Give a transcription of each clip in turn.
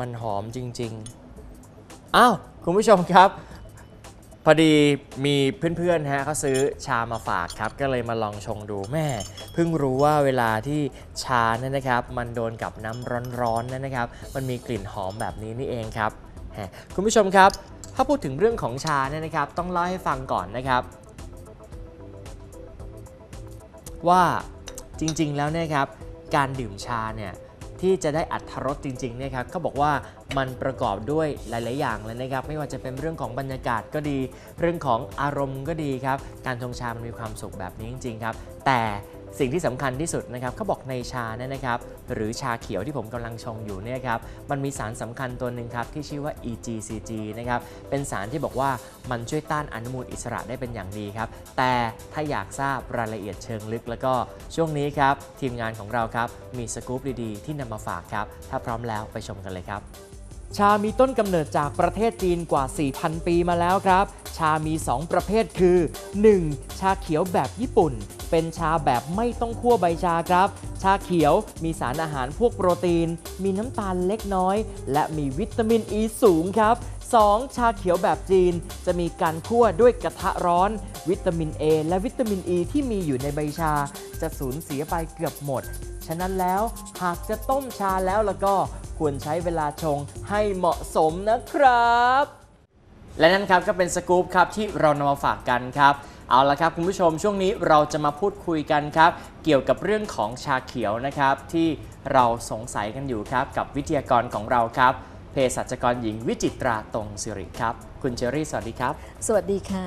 มันหอมจริง ๆ อ้าว คุณผู้ชมครับ พอดีมีเพื่อนๆฮะเขาซื้อชามาฝากครับ ก็เลยมาลองชงดูแม่ เพิ่งรู้ว่าเวลาที่ชาเนี่ยนะครับ มันโดนกับน้ำร้อนๆเนยนะครับ มันมีกลิ่นหอมแบบนี้นี่เองครับฮะคุณผู้ชมครับ ถ้าพูดถึงเรื่องของชาเนี่ยนะครับ ต้องเล่าให้ฟังก่อนนะครับ ว่าจริงๆแล้วเนี่ยครับการดื่มชาเนี่ย ที่จะได้อัตรสจริงๆเนี่ยครับเขาบอกว่ามันประกอบด้วยหลาย ๆ อย่างเลยนะครับ ไม่ว่าจะเป็นเรื่องของบรรยากาศก็ดี เรื่องของอารมณ์ก็ดีครับ การชงชามันมีความสุขแบบนี้จริง ๆ ครับ แต่ สิ่งที่สำคัญที่สุดนะครับเขาบอกในชาเนี่ยนะครับหรือชาเขียวที่ผมกำลังชงอยู่เนี่ยครับมันมีสารสำคัญตัวหนึ่งครับที่ชื่อว่า EGCG นะครับเป็นสารที่บอกว่ามันช่วยต้านอนุมูลอิสระได้เป็นอย่างดีครับแต่ถ้าอยากทราบรายละเอียดเชิงลึก แล้วก็ช่วงนี้ครับทีมงานของเราครับมีสกู๊ปดีๆ ที่นำมาฝากครับถ้าพร้อมแล้วไปชมกันเลยครับชามีต้นกำเนิดจากประเทศจีนกว่า 4,000 ปีมาแล้วครับ ชามี 2 ประเภทคือ 1. ชาเขียวแบบญี่ปุ่น เป็นชาแบบไม่ต้องคั่วใบชาครับ ชาเขียวมีสารอาหารพวกโปรตีน มีน้ำตาลเล็กน้อย และมีวิตามินอ e ีสูงครับ 2. ชาเขียวแบบจีน จะมีการคั่วด้วยกระทะร้อน วิตามิน A และวิตามิน E ที่มีอยู่ในใบชา จะสูญเสียไปเกือบหมด ฉะนั้นแล้วหากจะต้มชาแล้วแล้วก็ควรใช้เวลาชงให้เหมาะสมนะครับ และนั่นครับก็เป็นสกู๊ปครับที่เรานำมาฝากกันครับ เอาละครับคุณผู้ชมช่วงนี้เราจะมาพูดคุยกันครับ เกี่ยวกับเรื่องของชาเขียวนะครับ ที่เราสงสัยกันอยู่ครับ กับวิทยากรของเราครับเภสัชกรหญิงวิจิตราตรงสิริครับ คุณเชอรี่สวัสดีครับ สวัสดีค่ะ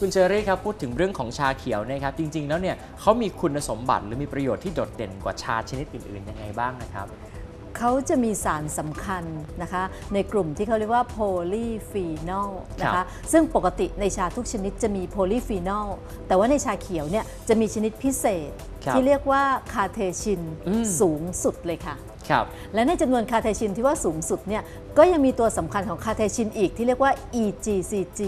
คุณเชอรี่ครับพูดถึงเรื่องของชาเขียวนะครับ จริง ๆ แล้วเนี่ยเขามีคุณสมบัติหรือมีประโยชน์ที่โดดเด่นกว่าชาชนิดอื่นๆยังไงบ้างนะครับ เขาจะมีสารสำคัญนะคะในกลุ่มที่เขาเรียกว่าโพลีฟีนอลนะครัคะบซึ่งปกติในชาทุกชนิดจะมีโพลีฟีนอลแต่ว่าในชาเขียวเนี่ยจะมีชนิดพิเศษครับที่เรียกว่าคาเทชินอืมสูงสุดเลยค่ะครับและในจำนวนคาเทชินที่ว่าสูงสุดเนี่ยก็ยังมีตัวสำคัญของคาเทชินอีกที่เรียกว่า EGCG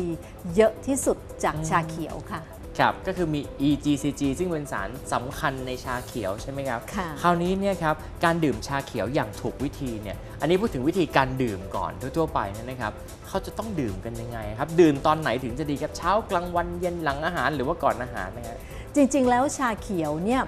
เยอะที่สุดจากชาเขียวค่ะ ครับก็คือมี EGCG ซึ่งเป็นสารสำคัญในชาเขียวใช่ไหมครับค่ะ คราวนี้เนี่ยครับการดื่มชาเขียวอย่างถูกวิธีเนี่ยอันนี้พูดถึงวิธีการดื่มก่อนทั่วๆไปเนยนะครับเขาจะต้องดื่มกันยังไงครับดื่มตอนไหนถึงจะดีครับเช้ากลางวันเย็นหลังอาหารหรือว่าก่อนอาหารนะฮะจริงๆ แล้วชาเขียวเนี่ย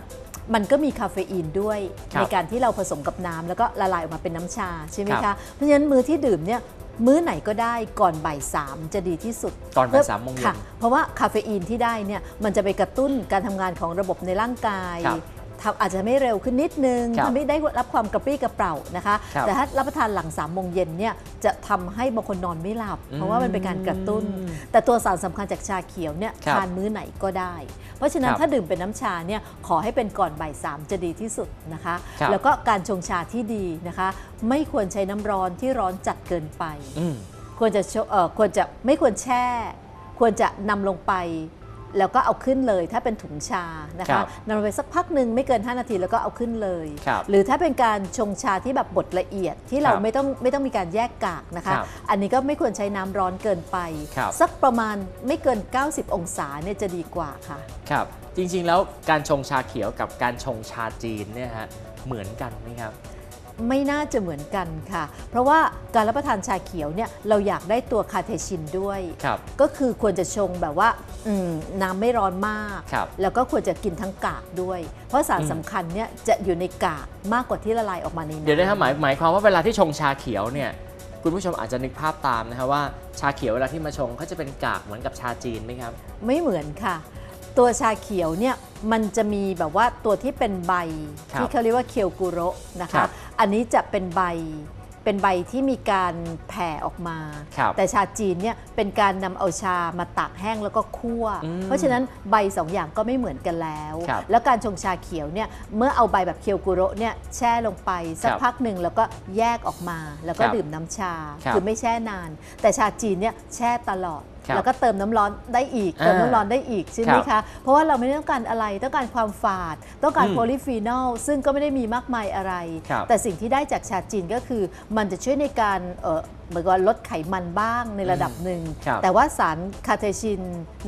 มันก็มีคาเฟอีนด้วย ครับในการที่เราผสมกับน้ำแล้วก็ละลายออกมาเป็นน้ำชาใช่ไหมครัคะ บเพราะฉะนั้นมื้อที่ดื่มเนี่ย มื้อไหนก็ได้ก่อนบ่ายสามจะดีที่สุดก่อนบ่ายสามโมงเย็นค่ะเพราะว่าคาเฟอีนที่ได้เนี่ยมันจะไปกระตุ้นการทำงานของระบบในร่างกายครับ ทำอาจจะไม่เร็วขึ้นนิดนึงครับทำให้ได้รับความกระปรี้กระเปร่านะคะ ครับแต่ถ้ารับประทานหลังสามโมงเย็นเนี่ยจะทำให้บางคนนอนไม่หลับ เพราะว่ามันเป็นการกระตุ้นอืมแต่ตัวสารสำคัญจากชาเขียวเนี่ยครับทานมื้อไหนก็ได้ เพราะฉะนั้คนรับถ้าดื่มเป็นน้ำชาเนี่ยขอให้เป็นก่อนบ่ายสามจะดีที่สุดนะคะ ครับ แล้วก็การชงชาที่ดีนะคะ ไม่ควรใช้น้ำร้อนที่ร้อนจัดเกินไป อืม ควรจะชเอ่อควรจะไม่ควรแช่ ควรจะนำลงไป แล้วก็เอาขึ้นเลยถ้าเป็นถุงชานะครัคะบนำลงไปสักพักหนึ่งไม่เกิน 5 นาทีแล้วก็เอาขึ้นเลย ครับหรือถ้าเป็นการชงชาที่แบบบดละเอียดที่เราครับไม่ต้องไม่ต้องมีการแยกกากนะคะ ครับอันนี้ก็ไม่ควรใช้น้ำร้อนเกินไป ครับ สักประมาณไม่เกิน 90 องศาเนี่ยจะดีกว่าค่ะ ครับจริงๆแล้วการชงชาเขียวกับการชงชาจีนเนี่ยฮะเหมือนกันไหมครับ ไม่น่าจะเหมือนกันค่ะ เพราะว่าการรับประทานชาเขียวเนี่ยเราอยากได้ตัวคาเทชินด้วย ครับ ก็คือควรจะชงแบบว่าอืมน้ำไม่ร้อนมาก ครับ แล้วก็ควรจะกินทั้งกากด้วย เพราะสารอืมสำคัญเนี่ยจะอยู่ในกากมากกว่าที่ละลายออกมาในน้ำ เดี๋ยวนะครับหมายหมายความว่าเวลาที่ชงชาเขียวเนี่ยคุณผู้ชมอาจจะนึกภาพตามนะครับว่าชาเขียวเวลาที่มาชงเขาจะเป็นกากเหมือนกับชาจีนไหมครับ ไม่เหมือนค่ะ ตัวชาเขียวเนี่ยมันจะมีแบบว่าตัวที่เป็นใบ ครับที่เขาเรียกว่าเคียวกุโระนะครัคะ บอันนี้จะเป็นใบเป็นใบที่มีการแผ่ออกมา ครับแต่ชาจีนเนี่ยเป็นการนำเอาชามาตากแห้งแล้วก็คั่ว อืมเพราะฉะนั้นใบสองอย่างก็ไม่เหมือนกันแล้ว ครับแล้วการชงชาเขียวเนี่ยเมื่อเอาใบแบบเคียวกุโระเนี่ยแช่ลงไปสักครับพักหนึ่งแล้วก็แยกออกมาแล้วก็ครับดื่มน้ำชาครับคือไม่แช่นาน แต่ชาจีนเนี่ยแช่ตลอดครับ แล้วก็เติมน้ำร้อนได้อีกอ่าเติมน้ำร้อนได้อีกใช่ไหมครัคะบเพราะว่าเราไม่ได้ต้องการอะไรต้องการความฝาด ต้องการอืมโพลีฟีนอลซึ่งก็ไม่ได้มีมากมายอะไรครับแต่สิ่งที่ได้จากชาจีนก็คือมันจะช่วยในการเอ่อเหมือนกับลดไขมันบ้างในระดับหนึ่ง ครับแต่ว่าสารคาเทชิน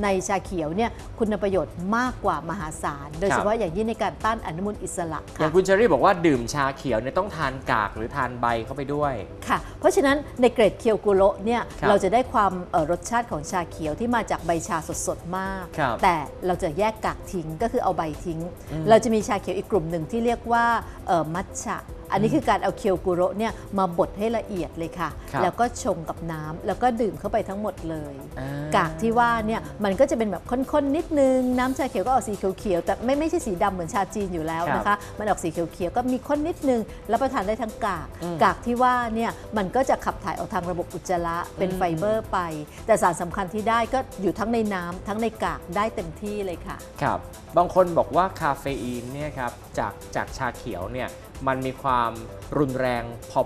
ในชาเขียวเนี่ยคุณประโยชน์มากกว่ามหาศาล โดยเฉพาะอย่างยิ่งในการต้านอนุมูลอิสระอค่ะ ย่างคุณเชอรี่บอกว่าดื่มชาเขียวเนี่ยต้องทานกากหรือทานใบเข้าไปด้วย ค่ะ เพราะฉะนั้นในเกรดเคียวกุโระเนี่ยครับเราจะได้ความเอ่อรสชาติของชาเขียวที่มาจากใบชาสดๆมาก ครับแต่เราจะแยกกากทิ้งก็คือเอาใบทิ้งอืมเราจะมีชาเขียวอีกกลุ่มหนึ่งที่เรียกว่าเอ่อมัทฉะ อันนี้คือการเอาเคียวกุโระเนี่ยมาบดให้ละเอียดเลยค่ะ ครับแล้วก็ชงกับน้ำแล้วก็ดื่มเข้าไปทั้งหมดเลย อ่กากที่ว่าเนี่ยมันก็จะเป็นแบบข้นๆนิดนึง น้ำชาเขียวก็ออกสีเขียวๆแต่ไม่ไม่ใช่สีดำเหมือนชาจีนอยู่แล้วนะคะมันออกสีเขียวๆก็มีข้นนิดนึงแล้วประทานได้ทั้งกาก อืมกากที่ว่าเนี่ยมันก็จะขับถ่ายออกทางระบบอุจจาระเป็นอืม ไฟเบอร์ไป แต่สารสำคัญที่ได้ก็อยู่ทั้งในน้ำทั้งในกากได้เต็มที่เลยค่ะ ครับ บางคนบอกว่าคาเฟอีนเนี่ยครับจากจากชาเขียวเนี่ย มันมีความรุนแรง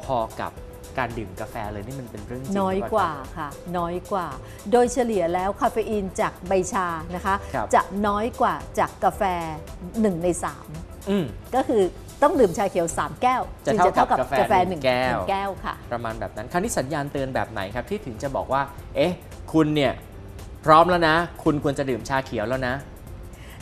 พอๆกับการดื่มกาแฟเลยนี่มันเป็นเรื่องจริงน้อยหรืเปกล่ว่าครับค่ะน้อยกว่า โดยเฉลี่ยแล้วคาเฟอีนจากใบชานะคะครับจะน้อยกว่าจากกาแฟ 1 ใน3อืมก็คือต้องดื่มชาเขียว 3 แก้วจะจึงเท่ากับกาแฟกาแฟหหนึ่นึ่งงแก้วหนึ่งแก้วค่ะ ประมาณแบบนั้นคราวนี้สัญญาณเตือนแบบไหนครับที่ถึงจะบอกว่า เอ๊ะ คุณเนี่ยพร้อมแล้วนะ คุณควรจะดื่มชาเขียวแล้วนะ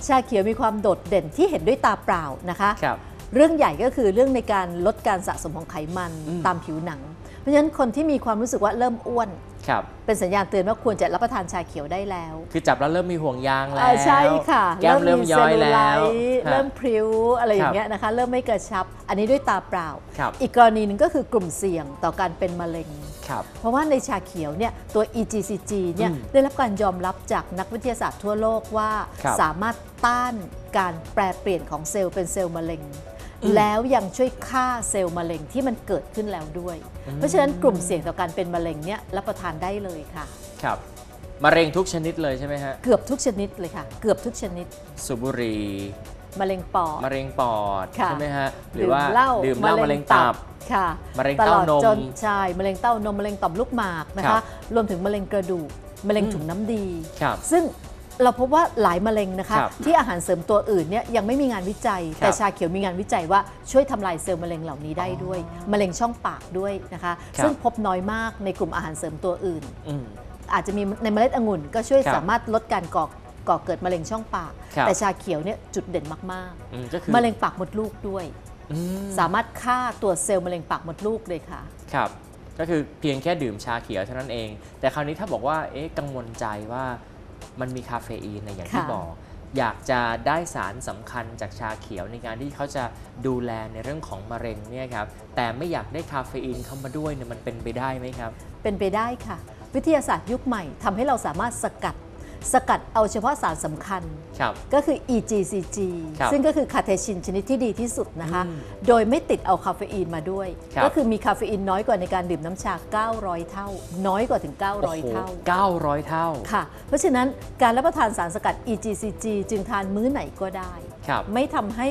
ชาเขียวมีความโดดเด่นที่เห็นด้วยตาเปล่านะคะครับ เรื่องใหญ่ก็คือเรื่องในการลดการสะสมของไขมันอืมตามผิวหนัง เพราะฉะนั้นคนที่มีความรู้สึกว่าเริ่มอ้วนครับเป็นสัญญาณเตือนว่าควรจะรับประทานชาเขียวได้แล้ว คือจับแล้วเริ่มมีห่วงยางแล้เอ่วอใช่ค่ะแก้มเริ่มย้อยแล้ว เริ่มมีเซลลูไลท์ฮะเริ่มพริ้วอะไรอครัย่าบงเงี้ยนะคะ เริ่มไม่กระชับ อันนี้ด้วยตาเปล่าครับอีกกรณีหนึงก็คือกลุ่มเสี่ยงต่อการเป็นมะเร็งครับเพราะว่าในชาเขียวเนี่ยตัว EGCG เนี่ยอืมได้รับการยอมรับจากนักวิทยาศาสตร์ทั่วโลกว่าครับสามารถต้านการแปรเปลี่ยนของเซลล์เป็นเซลล์มะเร็งอืม แล้วยังช่วยฆ่าเซลล์มะเร็งที่มันเกิดขึ้นแล้วด้วยอืมเพราะฉะนั้นกลุ่มเสี่ยงต่อการเป็นมะเร็งเนี่ยรับประทานได้เลยค่ะ ครับมะเร็งทุกชนิดเลยใช่ไหมฮะเกือบทุกชนิดเลยค่ะ เกือบทุกชนิด สูบบุหรี่มะเร็งปอด มะเร็งปอดค่ะ ใช่ไหมฮะหรือว่าดื่มเหล้าดื่มเหล้ามะเร็งตับ ค่ะมะเร็งตลเต้าอดนมจนใช่มะเร็งเต้านมมะเร็งต่อมลูกหมากนะครัคะบรวมถึงมะเร็งกระดูกมะเร็งอืมถุงน้ำดี ครับ ซึ่ง เราพบว่าหลายมะเร็งนะคะ ครับที่อาหารเสริมตัวอื่นเนี่ยยังไม่มีงานวิจัย ครับแต่ชาเขียวมีงานวิจัยว่าช่วยทำลายเซลล์มะเร็งเหล่านี้ได้ด้วยมะเร็งช่องปากด้วยนะคะ ครับ ซึ่งพบน้อยมากในกลุ่มอาหารเสริมตัวอื่น อืม อาจจะมีในเมล็ดองุ่นก็ช่วยครับสามารถลดการก่อก่อเกิดมะเร็งช่องปาก ครับ แต่ชาเขียวเนี่ยจุดเด่นมากอืมก็คือๆมะเร็งปากมดลูกด้วย อืมสามารถฆ่าตัวเซลล์มะเร็งปากมดลูกเลยค่ะ ครับ ก็คือเพียงแค่ดื่มชาเขียวเท่านั้นเอง แต่คราวนี้ถ้าบอกว่าเอ๊ะกังวลใจว่า มันมีคาเฟอีนในอย่างที่ค่ะบอก อยากจะได้สารสำคัญจากชาเขียวในการที่เขาจะดูแลในเรื่องของมะเร็งเนี่ยครับแต่ไม่อยากได้คาเฟอีนเข้ามาด้วยเนี่ยมันเป็นไปได้ไหมครับ เป็นไปได้ค่ะ วิทยาศาสตร์ยุคใหม่ทำให้เราสามารถสกัด สกัดเอาเฉพาะสารสำคัญ ครับ ก็คือ EGCG ครับซึ่งก็คือคาเทชินชนิดที่ดีที่สุดนะคะ อืมโดยไม่ติดเอาคาเฟอีนมาด้วย ครับ ก็คือมีคาเฟอีนน้อยกว่าในการดื่มน้ำชา 900 เท่า น้อยกว่าถึงโอ้โห900 เท่า900เท่า ค่ะ เพราะฉะนั้นการรับประทานสารสกัด EGCG จึงทานมื้อไหนก็ได้ ครับ ไม่ทำให้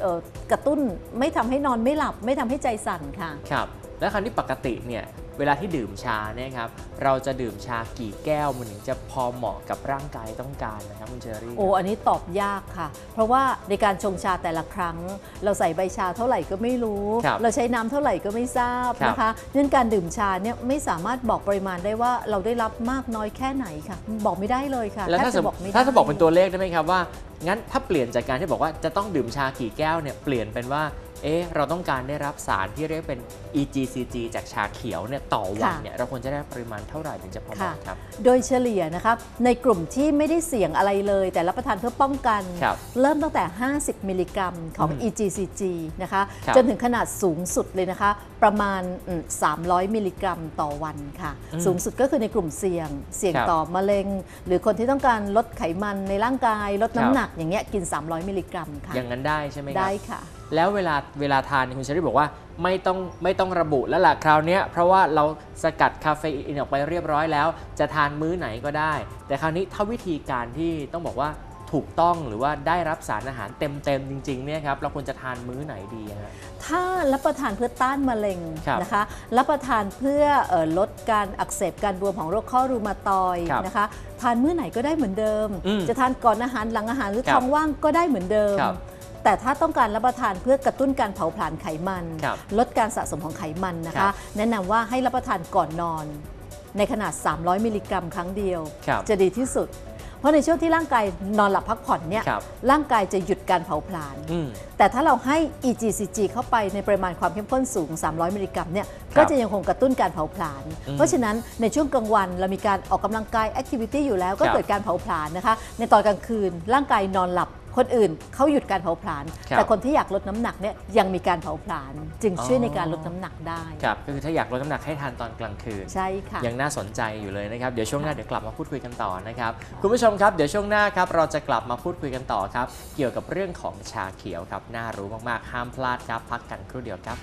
เอ่อกระตุ้น ไม่ทำให้นอนไม่หลับ ไม่ทำให้ใจสั่นค่ะ ครับ แล้วคราวนี้ปกติเนี่ย เวลาที่ดื่มชาเนี่ยครับเราจะดื่มชากี่แก้วมันถึงจะพอเหมาะกับร่างกายต้องการนะครับคุณเชอรี่โอ้อันนี้ตอบยากค่ะ เพราะว่าในการชงชาแต่ละครั้ง เราใส่ใบชาเท่าไหร่ก็ไม่รู้ครับเราใช้น้ำเท่าไหร่ก็ไม่ทราบครับนะคะเนื่องการดื่มชาเนี่ยไม่สามารถบอกปริมาณได้ว่าเราได้รับมากน้อยแค่ไหนค่ะ บอกไม่ได้เลยค่ะแล้วถ้าทบสจะมมบอกติไม่ได้ถ้าจะบอกเป็นตัวเลขได้ไหมครับว่างั้นถ้าเปลี่ยนจากการที่บอกว่าจะต้องดื่มชากี่แก้วเนี่ยเปลี่ยนเป็นว่า เอ๊ะเราต้องการได้รับสารที่เรียกเป็น EGCG จากชาเขียวเนี่ยต่อวันเนี่ยเราควรจะได้ปริมาณเท่าไหร่ถึงจะพอเหมาะครับ โดยเฉลี่ยนะครับในกลุ่มที่ไม่ได้เสี่ยงอะไรเลย แต่รับประทานเพื่อป้องกันครับเริ่มตั้งแต่ 50 มิลลิกรัมของอืม EGCG นะคะครับจนถึงขนาดสูงสุดเลยนะคะ ประมาณอืม300 มิลลิกรัมต่อวันค่ะอืมสูงสุดก็คือในกลุ่มเสี่ยง เสี่ยงครับต่อมะเร็ง หรือคนที่ต้องการลดไขมันในร่างกาย ลดครับน้ำหนักอย่างเงี้ยกิน 300 มิลลิกรัมค่ะ อย่างนั้นได้ใช่ไหมครับได้ค่ะ แล้วเวลาเวลาทานคุณเชอรี่บอกว่าไม่ต้องไม่ต้องระบุแล้วล่ะคราวเนี้ยเพราะว่าเราสกัดคาเฟอีนออกไปเรียบร้อยแล้ว จะทานมื้อไหนก็ได้ แต่คราวนี้ถ้าวิธีการที่ต้องบอกว่า ถูกต้องหรือว่าได้รับสารอาหารเต็มๆจริงๆเนี่ยครับเราควรจะทานมื้อไหนดีฮะ ถ้ารับประทานเพื่อต้านมะเร็งครับนะคะ รับประทานเพื่อเออลดการอักเสบการบวมของโรคข้อรูมาตอยด์ครับนะคะ ทานมื้อไหนก็ได้เหมือนเดิม อืมจะทานก่อนอาหารหลังอาหารหรือครับท้องว่างก็ได้เหมือนเดิม ครับแต่ถ้าต้องการรับประทานเพื่อกระตุ้นการเผาผลาญไขมัน ครับลดการสะสมของไขมันนะครัคะ บ แนะนำว่าให้รับประทานก่อนนอน ในขนาด 300 มิลลิกรัมครั้งเดียว ครับ จะดีที่สุดเพ ราะในช่วงที่ร่างกายนอนหลับพักผ่อนเนี่ยครับร่างกายจะหยุดการเผาผลาญอืมแต่ถ้าเราให้ EGCG เข้าไปในปริมาณความเข้มข้นสูง 300 มิลลิกรัมเนี่ยครับก็จะยังคงกระตุ้นการเผาผลาญอืมเพราะฉะนั้นในช่วงกลางวันเรามีการออกกำลังกายแอคทิวิตี้อยู่แล้วก็ครับเกิดการเผาผลาญนะคะ ในตอนกลางคืนร่างกายนอนหลับ คนอื่นเขาหยุดการเผาผลาญครับ แต่คนที่อยากลดน้ำหนักเนี่ยยังมีการเผาผลาญจึงช่วยอ๋อในการลดน้ำหนักได้ครับก็คือถ้าอยากลดน้ำหนักให้ทานตอนกลางคืน ใช่ค่ะ ยังน่าสนใจอยู่เลยนะครับ เดี๋ยวช่วงหน้าเดี๋ยวกลับมาพูดคุยกันต่อนะครับ คุณผู้ชมครับเดี๋ยวช่วงหน้าครับเราจะกลับมาพูดคุยกันต่อครับ เกี่ยวกับเรื่องของชาเขียวครับ น่ารู้มากๆ ห้ามพลาดครับ พักกันครู่เดียวครับ